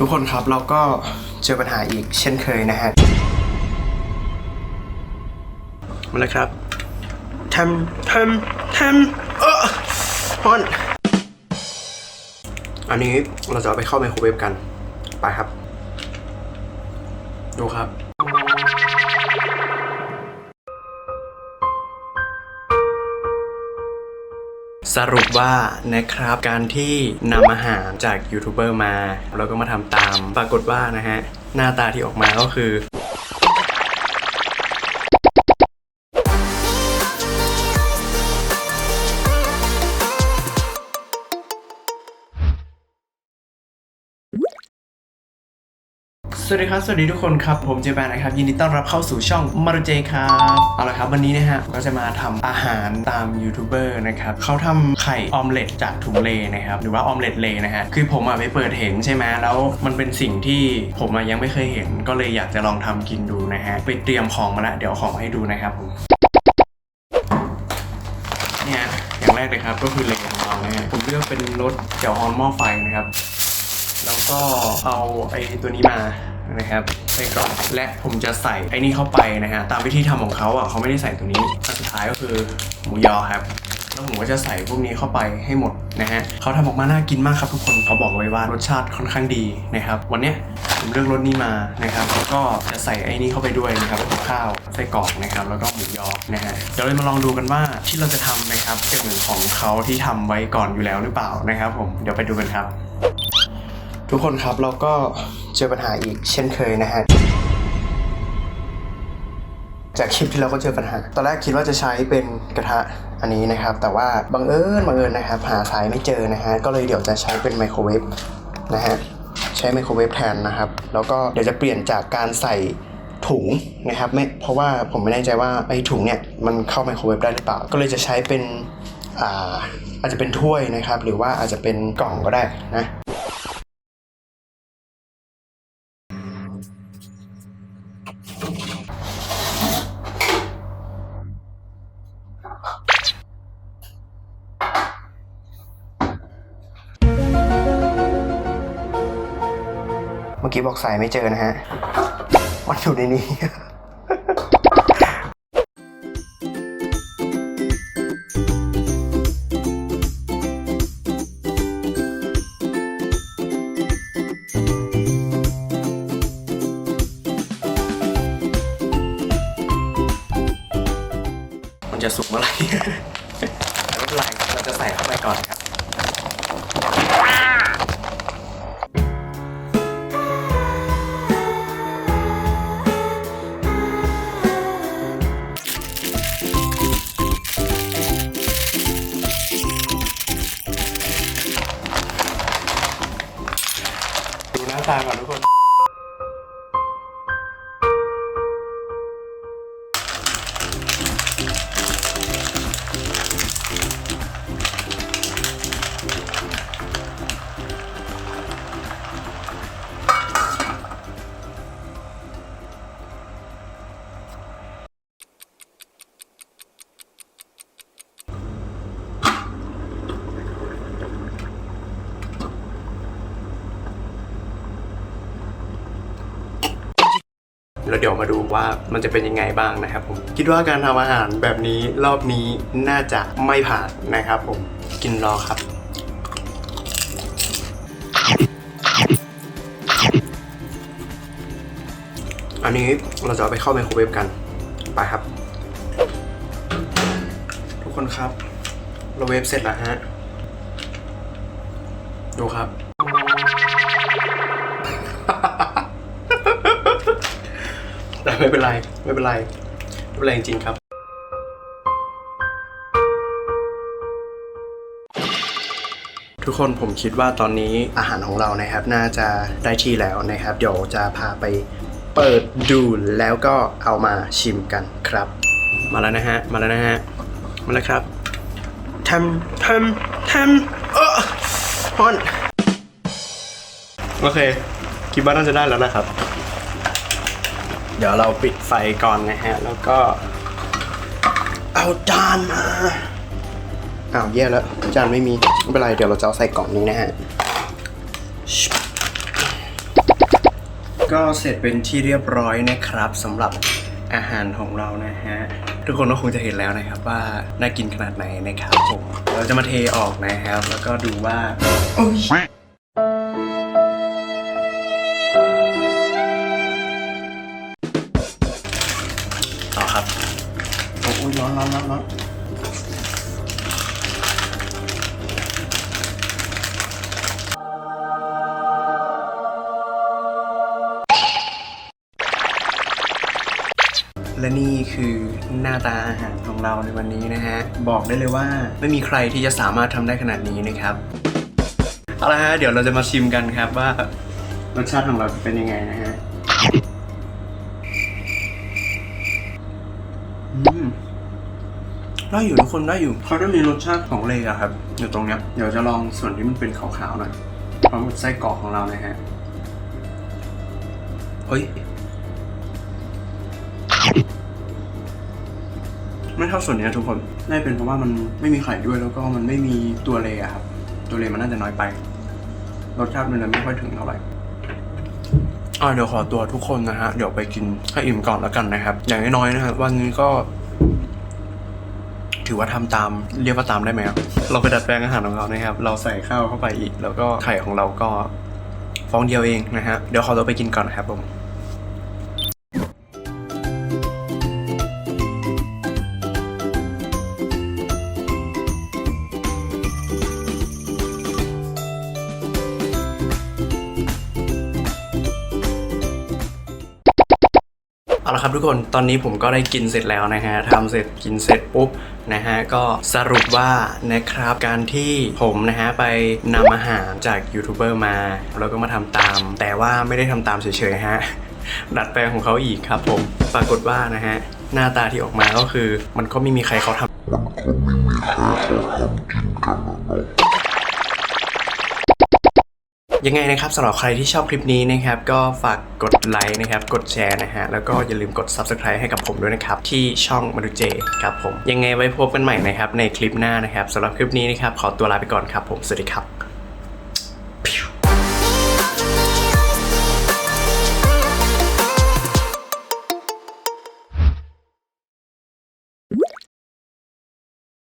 ทุกคนครับเราก็เจอปัญหาอีกเช่นเคยนะฮะมาเลยครับทำทำทำเออฮอนอันนี้เราจะเอาไปเข้าไมโครเวฟกัน ไปครับ ดูครับ สรุปว่านะครับการที่นำอาหารจากยูทูบเบอร์มา แล้วก็มาทำตาม ปรากฏว่านะฮะ หน้าตาที่ออกมาก็คือ สวัสดีครับ สวัสดีทุกคนครับ ผมเจแปนนะครับ ยินดีต้อนรับเข้าสู่ช่องมารุเจครับ เอาละครับ วันนี้นะฮะก็จะมาทำอาหารตามยูทูบเบอร์นะครับเขาทำไข่ออมเล็ตจากถุงเลนะครับ หรือว่าออมเล็ตเลนะฮะ คือผมอะไปเปิดเห็นใช่ไหมแล้วมันเป็นสิ่งที่ผมอะยังไม่เคยเห็น ก็เลยอยากจะลองทำกินดูนะฮะ ไปเตรียมของมาละ เดี๋ยวของมาให้ดูนะครับผม เนี่ย อย่างแรกเลยครับ ก็คือเลของเรานะฮะ ผมเลือกเป็นรสเจียวฮอนหม้อไฟนะครับ แล้วก็เอาไอ้ตัวนี้มานะครับใส่กล่องและผมจะใส่ไอ้นี่เข้าไปนะฮะตามวิธีทำของเขาอะเขาไม่ได้ใส่ตัวนี้อันสุดท้ายก็คือหมูยอครับแล้วผมก็จะใส่พวกนี้เข้าไปให้หมดนะฮะเขาทำออกมาน่ากินมากครับทุกคนเขาบอกไว้ว่ารสชาติค่อนข้างดีนะครับวันเนี้ยผมเลือกรสนี้มานะครับแล้วก็จะใส่ไอ้นี่เข้าไปด้วยนะครับข้าวไส้กรอกนะครับแล้วก็หมูยอนะฮะเดี๋ยวเรามาลองดูกันว่าที่เราจะทำนะครับจะเหมือนของเขาที่ทำไว้ก่อนอยู่แล้วหรือเปล่านะครับ ผมเดี๋ยวไปดูกันครับ ทุกคนครับเราก็เจอปัญหาอีกเช่นเคยนะฮะจากคลิปที่เราก็เจอปัญหา ตอนแรกคิดว่าจะใช้เป็นกระทะอันนี้นะครับ แต่ว่าบังเอิญบังเอิญนะครับ หาสายไม่เจอนะฮะ ก็เลยเดี๋ยวจะใช้เป็นไมโครเวฟนะฮะ ใช้ไมโครเวฟแทนนะครับ แล้วก็เดี๋ยวจะเปลี่ยนจากการใส่ถุงนะครับไม่ เพราะว่าผมไม่แน่ใจว่าไอ้ถุงเนี่ยมันเข้าไมโครเวฟได้หรือเปล่า ก็เลยจะใช้เป็นอาอาจจะเป็นถ้วยนะครับ หรือว่าอาจจะเป็นกล่องก็ได้นะ มื่อกี้บอกสายไม่เจอนะฮะ มันอยู่ในนี้ มันจะสุกเมื่อไหร่ ไม่เป็นไรเราจะใส่เข้าไปก่อนครับ ตาก่อนลูก แล้วเดี๋ยวมาดูว่ามันจะเป็นยังไงบ้างนะครับผมคิดว่าการทำอาหารแบบนี้รอบนี้น่าจะไม่ผ่านนะครับผมกินรอครับอันนี้เราจะเอาไปเข้าไมโครเวฟกันไปครับ ทุกคนครับ เราเวฟเสร็จแล้วฮะ ดูครับ แต่ไม่เป็นไรไม่เป็นไรไม่เป็นไรจริงๆครับ ทุกคนผมคิดว่าตอนนี้อาหารของเรานะครับ น่าจะได้ที่แล้วนะครับ เดี๋ยวจะพาไปเปิดดูแล้วก็เอามาชิมกันครับ มาแล้วนะฮะมาแล้วนะฮะมาแล้วครับทำทำทำเออฮอนโอเคคิดว่าน่าจะได้แล้วนะครับ เดี๋ยวเราปิดไฟก่อนนะฮะ แล้วก็ เอาจานมา อ้าวแย่แล้ว จานไม่มี ไม่เป็นไร เดี๋ยวเราจะเอาใส่กล่องนี้นะฮะ ก็เสร็จเป็นที่เรียบร้อยนะครับสำหรับอาหารของเรานะฮะ ทุกคนก็คงจะเห็นแล้วนะครับว่าน่ากินขนาดไหนนะครับผม เราจะมาเทออกนะครับ แล้วก็ดูว่าโอ้ย อนร้อนร้อนร้อนและนี่คือหน้าตาอาหารของเราในวันนี้นะฮะ บอกได้เลยว่าไม่มีใครที่จะสามารถทำได้ขนาดนี้นะครับเอาละฮะเดี๋ยวเราจะมาชิมกันครับว่ารสชาติของเราจะเป็นยังไงนะฮะ อืม ได้อยู่ทุกคนได้อยู่เขาจะมีรสชาติของเลอะครับ อยู่ตรงเนี้ยเดี๋ยวจะลองส่วนที่มันเป็นขาวๆหน่อยพร้อมกับไส้กรอกของเรานะฮะเฮ้ยไม่เท่าส่วนนี้ทุกคนน่าเป็นเพราะว่ามันไม่มีไข่ด้วยแล้วก็มันไม่มีตัวเลอะครับ ตัวเลมันน่าจะน้อยไป รสชาติมันเลยไม่ค่อยถึงเท่าไหร่อ่าเดี๋ยวขอตัวทุกคนนะฮะ เดี๋ยวไปกินให้อิ่มก่อนแล้วกันนะครับ อย่างน้อยๆนะครับ วันนี้ก็ ถือว่าทำตามเรียกว่าตามได้ไหมครับ เราไปดัดแปลงอาหารของเรานะครับ เราใส่ข้าวเข้าไปอีก แล้วก็ไข่ของเราก็ฟองเดียวเองนะฮะ เดี๋ยวขอตัวไปกินก่อนนะครับผม เอาละครับทุกคนตอนนี้ผมก็ได้กินเสร็จแล้วนะฮะทำเสร็จกินเสร็จปุ๊บนะฮะก็สรุปว่านะครับการที่ผมนะฮะไปนำอาหารจากยูทูบเบอร์มา แล้วก็มาทำตาม แต่ว่าไม่ได้ทำตามเฉยๆฮะดัดแปลงของเขาอีกครับผมปรากฏว่านะฮะหน้าตาที่ออกมาก็คือมันก็ไม่มีใครเขาทำ ยังไงนะครับสำหรับใครที่ชอบคลิปนี้นะครับก็ฝากกดไลค์นะครับกดแชร์นะฮะแล้วก็อย่าลืมกด Subscribe ให้กับผมด้วยนะครับที่ช่องมาดูเจครับผมยังไงไว้พบกันใหม่นะครับในคลิปหน้านะครับสำหรับคลิปนี้นะครับขอตัวลาไปก่อนครับผมสวัสดีครับ